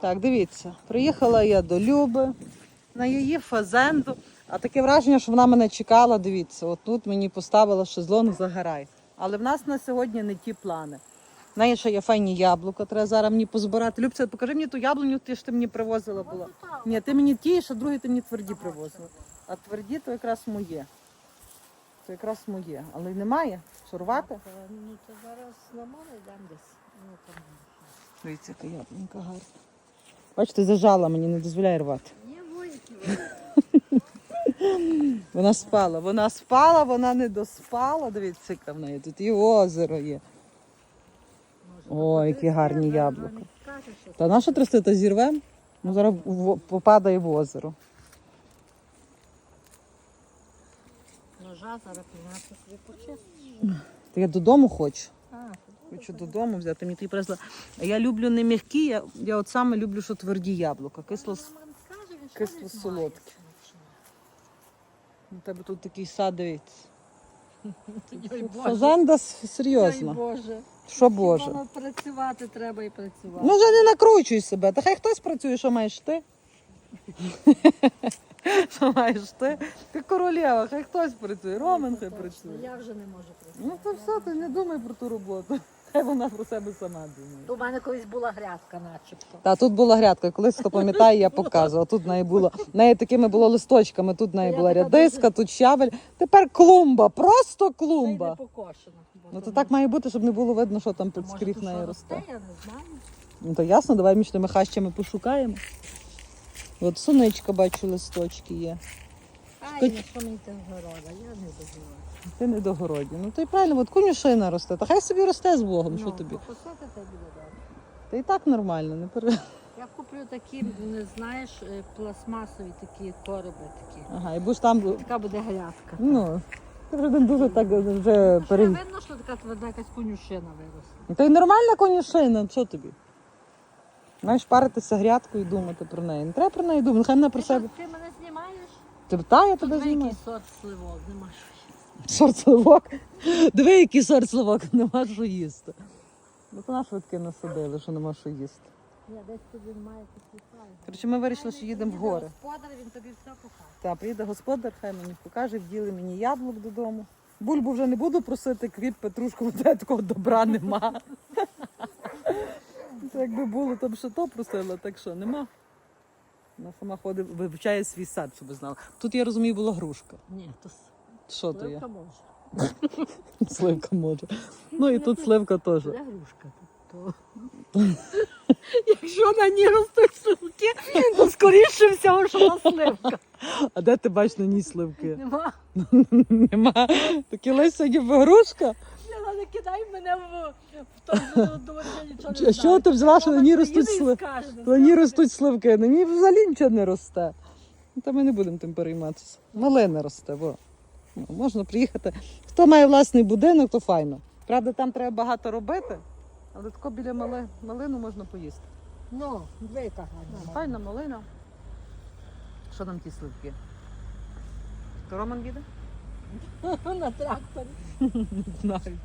Так, дивіться, приїхала я до Люби на її фазенду. А таке враження, що вона мене чекала. Дивіться, от тут мені поставила шезлонг загорай. Але в нас на сьогодні не ті плани. В неї ще є файні яблука, треба зараз мені позбирати. Любця, покажи мені ту яблуню, ти ж ти мені привозила була. Ні, ти мені ті, ще другі ти мені тверді привозила. А тверді то якраз моє. То якраз моє. Але й немає. Що рвати? Ну, то зараз на море йдемо десь. Ну. Дивіться, яка яблунька гарна. Бачите, зажала мені, не дозволяє рвати. Вона спала, вона спала, вона не доспала. Дивіться, яка в неї тут і озеро є. О, які гарні яблука. Та наша трясти, та зірвем? Ну зараз попадає в озеро. Ножа зараз собі почистиш. Та я додому хочу. Хочу додому взяти. Мені ти привезла. Я люблю не м'які, я, я от саме люблю, що тверді яблука. Кисло кисло солодке. У тебе тут такий сад, дивіться. Ой, Боже. Фазенда с- Ой, серйозно. Боже. Що Боже? Воно працювати треба і працювати. Ну вже не накручуй себе. Та хай хтось працює, що маєш ти. Що маєш ти? Ти королева, хай хтось працює. Ромен хай працює. Я вже не можу працювати. Ну то все, ти не думай про ту роботу. Хай вона про себе сама думає. У мене колись була грядка, начебто. Та тут була грядка, колись хто пам'ятає, я показувала. Тут в неї було в неї такими було листочками. Тут в неї була рядиска, тут щавель. Тепер клумба, просто Це не клумба. покошено. Ну то так має бути, щоб не було видно, що там Та, під може, неї росте. Я не знаю. Ну то ясно, давай між тими хащами пошукаємо. От суничка, бачу, листочки є. Ай, ну що мені те города, я не дожила. Ти не до городі. Ну то й правильно, от конюшина росте. Та хай собі росте з Богом, що тобі. Покосити та й буде добре. Та і так нормально, не пере. Я куплю такі, не знаєш, е, пластмасові такі короби такі. Ага, і будеш там. Така буде грядка. Ну, ти вже дуже так вже Що пере... видно, що така тверда якась конюшина виросла. Та й нормальна конюшина, що тобі? Маєш паритися грядкою і думати про неї. Не треба про неї думати, нехай вона про себе. ти мене знімаєш? Ти та я тебе ви знімаю. який сорт сливок, нема що. Сорт сливок. Диви, який сорт сливок, нема що їсти. Ну то наш швидки насадили, що нема що їсти. Ні, десь він має такі. Коротше, ми вирішили, що їдемо в гори. Господар, він тобі все покаже. Та приїде господар, хай мені покаже, вділи мені яблук додому. Бульбу вже не буду просити, кріп, петрушку, бо такого добра нема. Це якби було, то б ще то просила, так що нема. Вона сама ходить, вивчає свій сад, щоб знала. Тут, я розумію, була грушка. Ні, то Що то є? сливка може. Сливка може. Ну і тут сливка теж. Де грушка? То... Якщо на ній ростуть сливки, то скоріше всього, що на сливка. А де ти бачиш на ній сливки? Нема. Нема. Такі ніби грушка. Не, не кидай мене в, в той думаю, я нічого Чи- що ти взяла, що на ній ростуть не На ній ростуть сливки, на ній взагалі нічого не росте. Ну, Та ми не будемо тим перейматися. Малина росте, бо ну, можна приїхати. Хто має власний будинок, то файно. Правда, там треба багато робити, але тако біля мали... малину можна поїсти. Ну, дві яка гарна. Файна малина. Що там ті сливки? То Роман їде? На тракторі. Не знаю.